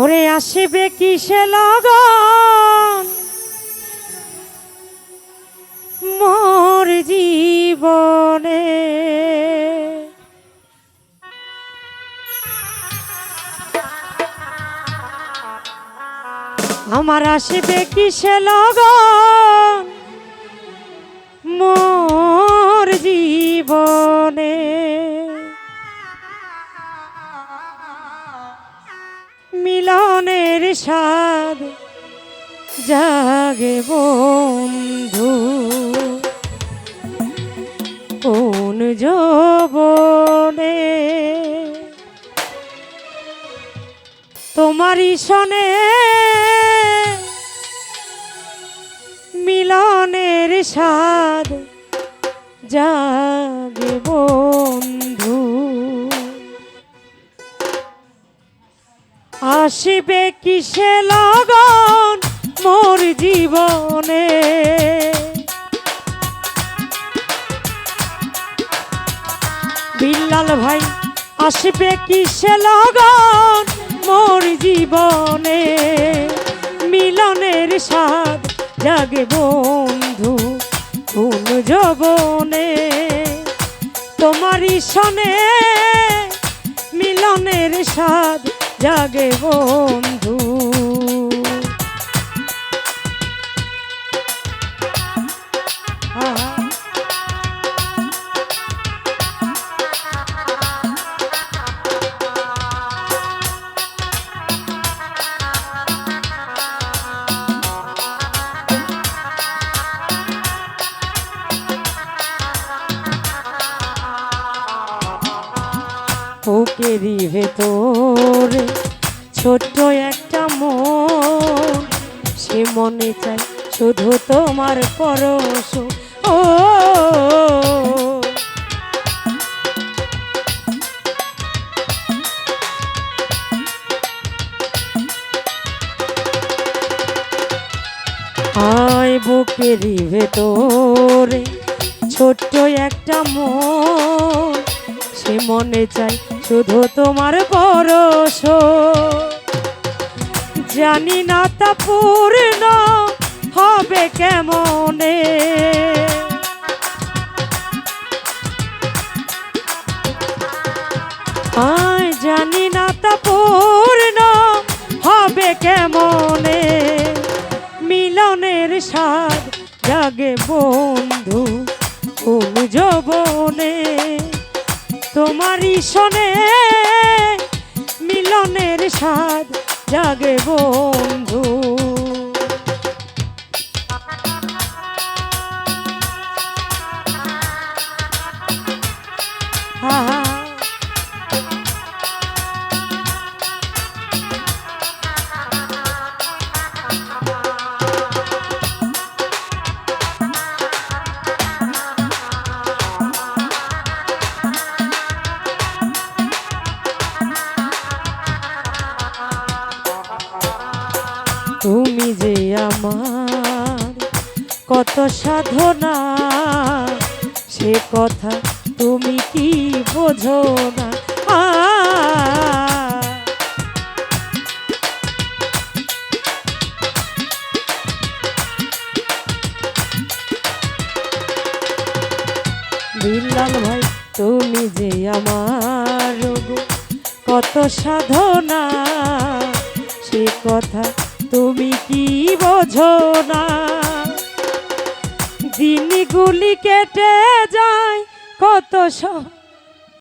ওরে আসিবে কিসে লগন? মোর জীবনে। আমার আসিবে কিসে লগন? মোর স্বাদ জাগে বন্ধু। কোন যৌবনে তোমারই সনে মিলনের স্বাদ জাগে আসিবে কিসে লগন মোর জীবনে? বিল্লাল ভাই, আসবে কিসে লগন মোর জীবনে? মিলনের স্বাদ জাগে বন্ধু কোন যবনে তোমারই সনে মিলনের স্বাদ জাগে বন্ধু। বুকেরই ভেতরে, ছোট্ট একটা মন। সে মনে চাই শুধু তোমার পরশ। ও, আয় বুকেরই ভেতরে, ছোট্ট একটা মন। সে মনে চাই শুধু তোমার পরশ। জানি না তা পূর্ণ হবে কেমনে। আয়, জানি না তা পূর্ণ হবে কেমনে। মিলনের স্বাদ জাগে বন্ধু কোন যবনে। তোমারই শোনে মিলনের স্বাদ জাগে বন্ধু। আহা তুমি যে আমার কত সাধনা, সে কথা তুমি কি বোঝো না? বিল্লাল ভাই, তুমি যে আমার কত সাধনা, সে কথা তুমি কি বোঝো না? দিনগুলি কেটে যায় কত স-